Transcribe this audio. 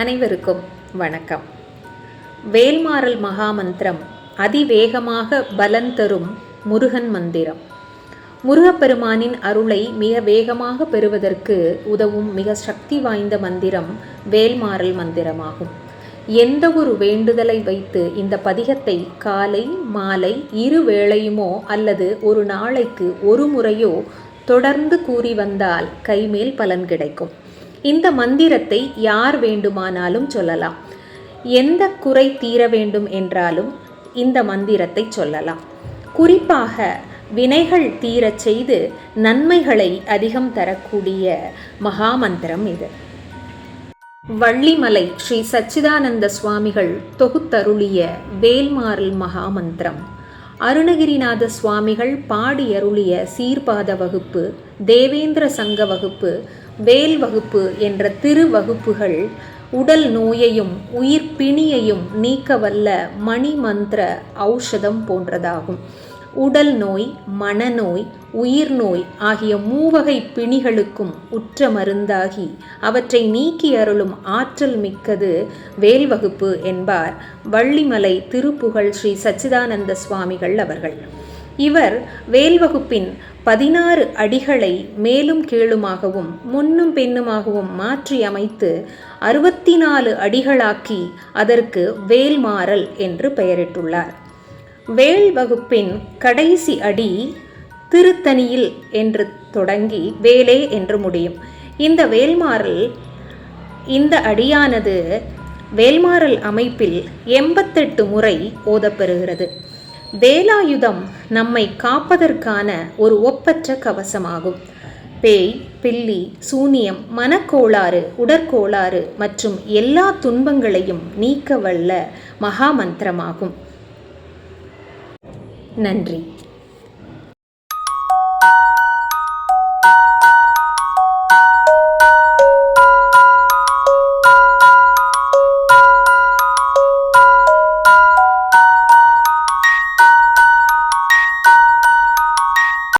அனைவருக்கும் வணக்கம். வேல்மாறல் மகாமந்திரம் அதிவேகமாக பலன் தரும் முருகன் மந்திரம். முருகப்பெருமானின் அருளை மிக வேகமாக பெறுவதற்கு உதவும் மிக சக்தி வாய்ந்த மந்திரம் வேல்மாறல் மந்திரமாகும். எந்த ஒரு வேண்டுதலை வைத்து இந்த பதிகத்தை காலை மாலை இரு வேளையுமோ அல்லது ஒரு நாளைக்கு ஒரு முறையோ தொடர்ந்து கூறி வந்தால் கைமேல் பலன் கிடைக்கும். இந்த மந்திரத்தை யார் வேண்டுமானாலும் சொல்லலாம். எந்த குறை தீர வேண்டும் என்றாலும் இந்த மந்திரத்தை சொல்லலாம். குறிப்பாக வினைகள் தீரச் செய்து நன்மைகளை அதிகம் தரக்கூடிய மகாமந்திரம் இது. வள்ளிமலை ஸ்ரீ சச்சிதானந்த சுவாமிகள் தொகுத்தருளிய வேல்மாறல் மகாமந்திரம். அருணகிரிநாத சுவாமிகள் பாடியருளிய சீர்பாத வகுப்பு தேவேந்திர சங்க வகுப்பு வேல் வகுப்பு என்ற திரு வகுப்புகள் உடல் நோயையும் உயிர் பிணியையும் நீக்க வல்ல மணிமந்திர ஔஷதம் போன்றதாகும். உடல் நோய் மனநோய் உயிர் நோய் ஆகிய மூவகை பிணிகளுக்கும் உற்ற மருந்தாகி அவற்றை நீக்கி அருளும் ஆற்றல் மிக்கது வேல்வகுப்பு என்பார் வள்ளிமலை திருப்புகழ் ஸ்ரீ சச்சிதானந்த சுவாமிகள் அவர்கள். இவர் வேல்வகுப்பின் பதினாறு அடிகளை மேலும் கீழுமாகவும் முன்னும் பெண்ணுமாகவும் மாற்றி அமைத்து அறுபத்தி நாலு அடிகளாக்கி அதற்கு வேல்மாறல் என்று பெயரிட்டுள்ளார். வேல் வகுப்பின் கடைசி அடி திருத்தணியில் என்று தொடங்கி வேலே என்று முடியும். இந்த வேல்மாறல் இந்த அடியானது வேல்மாறல் அமைப்பில் எண்பத்தெட்டு முறை ஓதப்பெறுகிறது. வேலாயுதம் நம்மை காப்பதற்கான ஒரு ஒப்பற்ற கவசமாகும். பேய் பில்லி சூனியம் மனக்கோளாறு உடற்கோளாறு மற்றும் எல்லா துன்பங்களையும் நீக்க வல்ல மகாமந்திரமாகும். நன்றி.